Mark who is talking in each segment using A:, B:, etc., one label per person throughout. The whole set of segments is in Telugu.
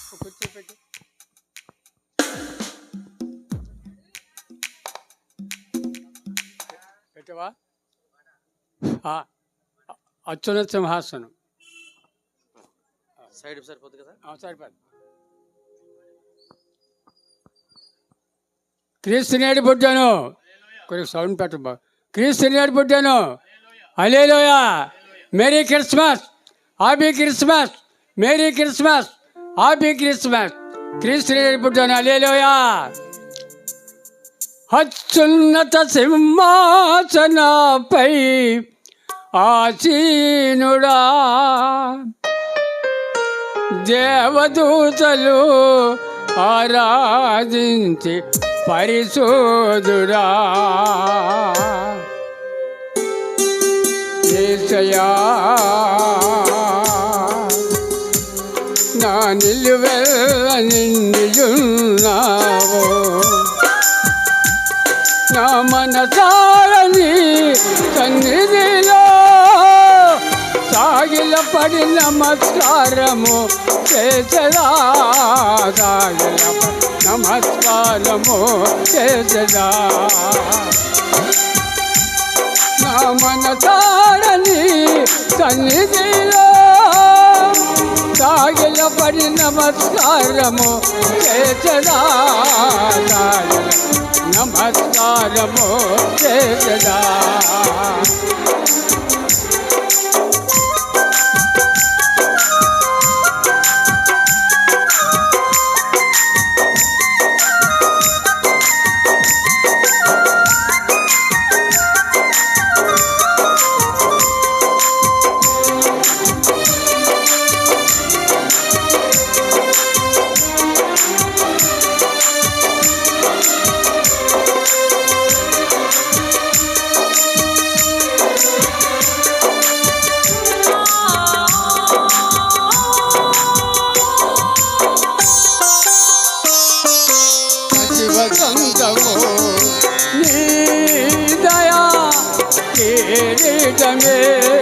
A: కూర్చోపెట్టు పెట్టవా? ఆ, అత్యున్నత సింహాసనం.
B: సైడ్ సరిపోద్ది కదా?
A: ఆ, సరిపోదు క్రీస్తు నేడు పుట్టాను. కొంచెం సౌండ్ పెట్టబా క్రీస్తు నేడు పుట్టాను. Hallelujah merry Christmas. Happy Christmas. Merry Christmas. Happy Christmas క్రీస్తు నేడు అత్యున్నత సింహాసనపై ఆసీనుడా. దేవదూతలు ఆరాధించి పరిశోధుడా. ఏసయా నా నిలువెల్ల నిండియున్నావు. నా మనసారని సన్నిధిలో సాగిల పడి నమస్కారము చేసదా? సాగిల నమస్కారము చేసదా? నా మనసారని సన్నిధిలో పడి నమస్కారము చేసదా? నమస్కారము చేసదా?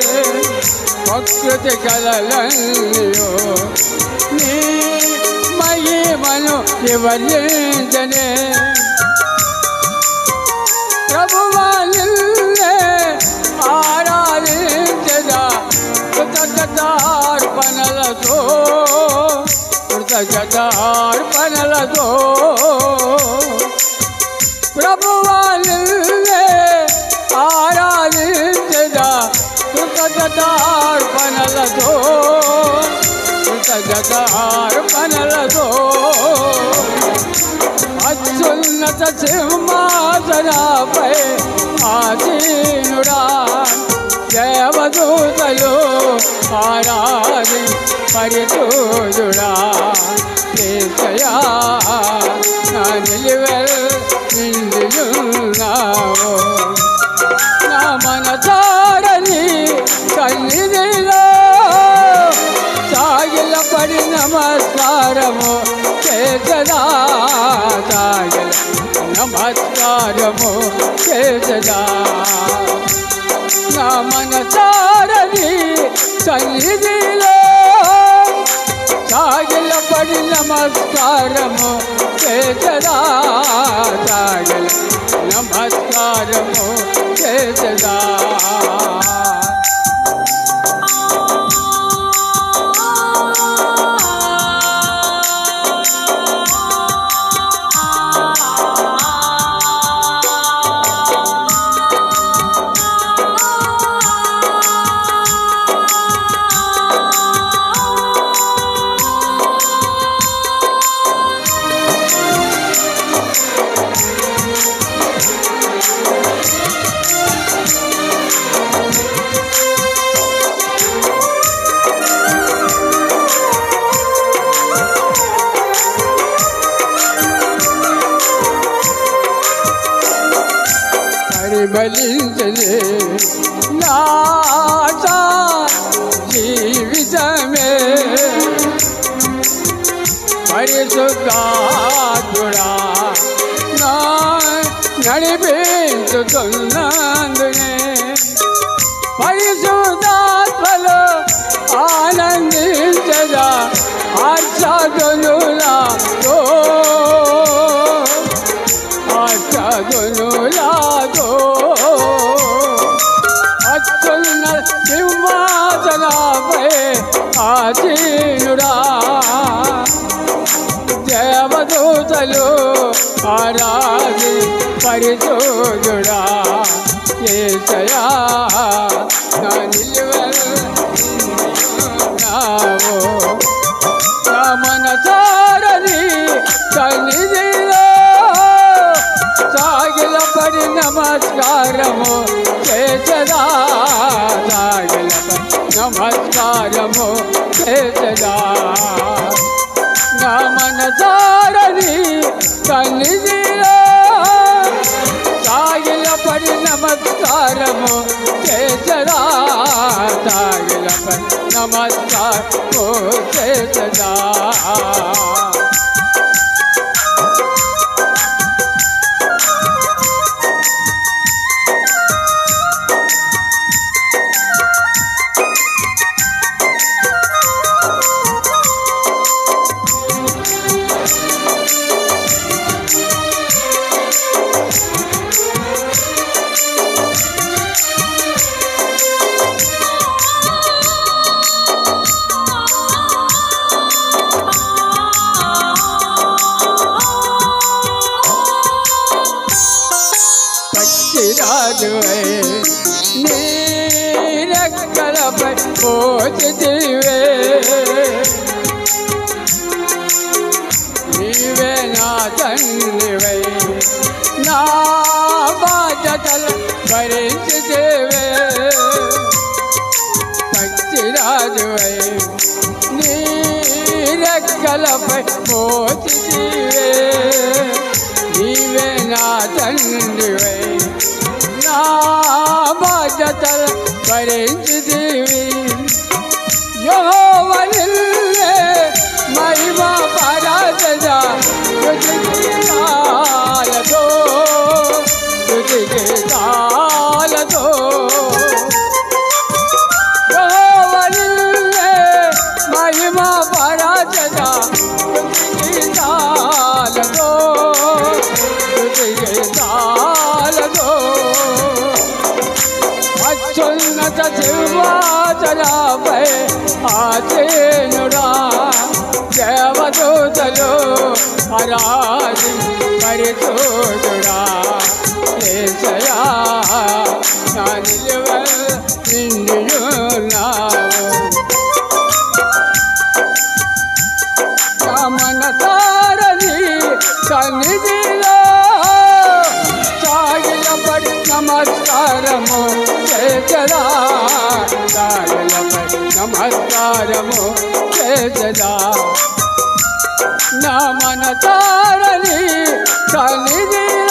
A: భక్తి ప్రకృతి కలలయో నీ మహిమను వివరించనే ప్రభువాలిల్లే ఆరాధించదా? కృతజ్ఞతార్పణలతో కృతజ్ఞతార్పణలతో. కృతజ్ఞతార్పణలతో కృతజ్ఞతార్పణలతో. అత్యున్నత సింహాసనపై ఆసీనుడా దేవదూతలు ఆరాధి పరిచూదుడా కేశయా నా నిలివెల్ నిండియున్నావు. నా మనసారని సన్నిధిలో సాగిల పడి నమస్కారము చేసదా? సాగిల నమస్కారము చేసదా? నా మనసారని సన్నిధిలో సాగిల పడి నమస్కారము చేసదా? సాగిల నమస్కారము చేసదా? పరిమళించలే నాట జీవితమే పరిశుద్ధాత్ముడా నా నడిపించుతున్నందునే పరిశుద్ధాత్మలో ఆనందించదా హర్ష అచ్చదునులాదో అచ్చదునులాదో అచ్చున్న ఆసీనుడా దేవదూతలు ఆరాధి పరిశోధుడా. ఏసయా నా నిలువన్నావో నా మనసారని సన్నిధిలో సాగిల పడి నమస్కారము చేసదా. నమస్కారము చేసదా నా మనసారని సన్నిధిలో సాగిల పడి నమస్కారము చేసదా సాగిల పడి నమస్కారము చేసదా రెక్కలపై పోతివే నీవే నా తండ్రివై నా బాధ్యతలు భరించితివి యెహోవనిల్లే అరాజి పరిచోదుడా ఏసయా నా నిలువ? నిండియున్నావు మన తారని సన్నిధిలో సాగిల నమస్కారము చేసదా? నమస్కారము చేసదా? ನಮನ ತಾರಲಿ ಸಲ್ಲಿದಿರ